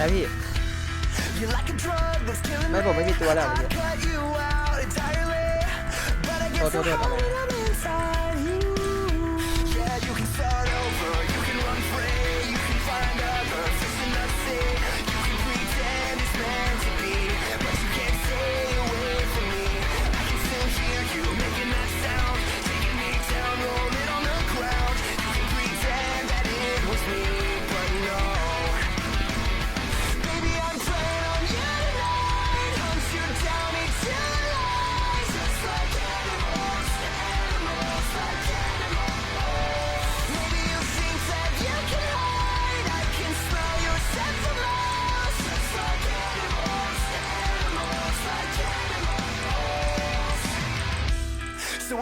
นะพี่ ไม่ผมไม่มีตัวแล้วเมื่อตโทโทษโทษ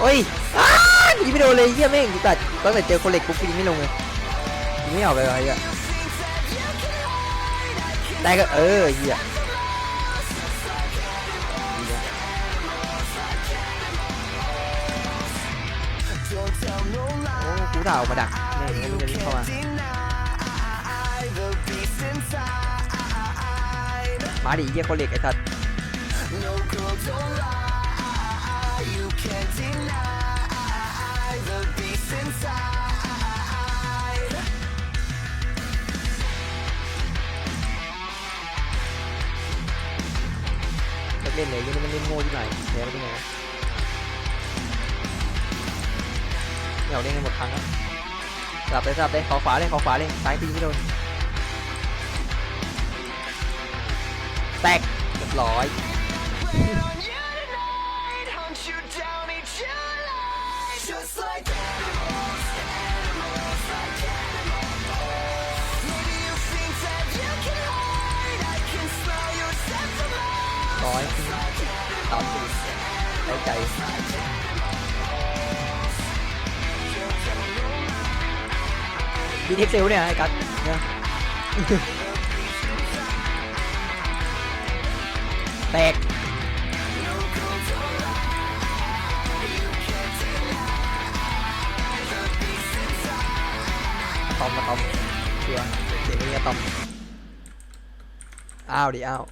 โอ้ยอ้ายิงไม่โดนเลยเฮียแม่งตัดตั้งแต่เจอโคเหล็กปุ๊บยิงไม่ลงเลยยิงไม่ออกเลยว่ะเฮีย You think that you can hide. I can ได้ก็เออเฮียโอ้กูถ่าออกมาดักแม่งมันจะวิ่งเข้ามามาดิเฮียโคเหล็กไอ้สัตว์ can't deny the beast inside. เลิกเล่นเลยยังมันเล่นโง่ที่ไหนแพ้ไปที่ไหนวะไม่เอาเล่นกันหมดครั้งแล้วสลับเลย ร้อยสามสี่ได้ใจบีเทคเซลเนี่ยไอ้กัสเนี่ยแตกตอมมาตอมเชื่อเสียงนี้อะตอมอ้าวดิอ้าว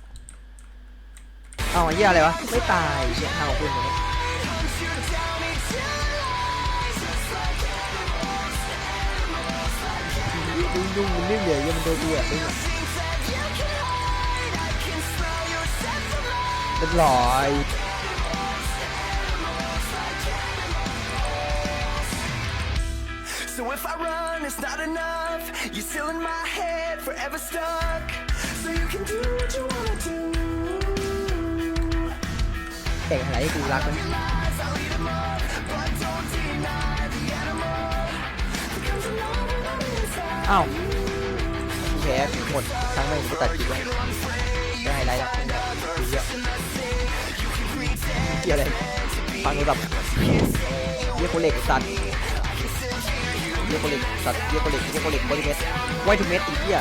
เอาเหี้ยอะไรวะ ไม่ตายเชี่ยทงขอาคุณเนี่ยยุ่งยุ่งมันเรื่องใหญ่ยังมันโดนเบียดด้วยเรียบร้อย So if I run, it's not enough. You're still in my head, forever stuck. So you can do what you wanna do. แต่งอะไรให้กูรักมัน Lies, I'll eat 'em up, but don't deny the animal. Because I know when I'm inside. อ้าวกูแพ้หมดครั้งแรกกูตัดคลิปไว้ได้ไฮไลท์ละดูเยอะเกี่ยวอะไรฟังโทรศัพท์เยี่ยโคเล็กสัตว์เยี่ยโคเล็กสัตว์เยี่ยโคเล็กเยี่ยโคเล็กบริเมตไว้ทุกเม็ดอีกเหี้ย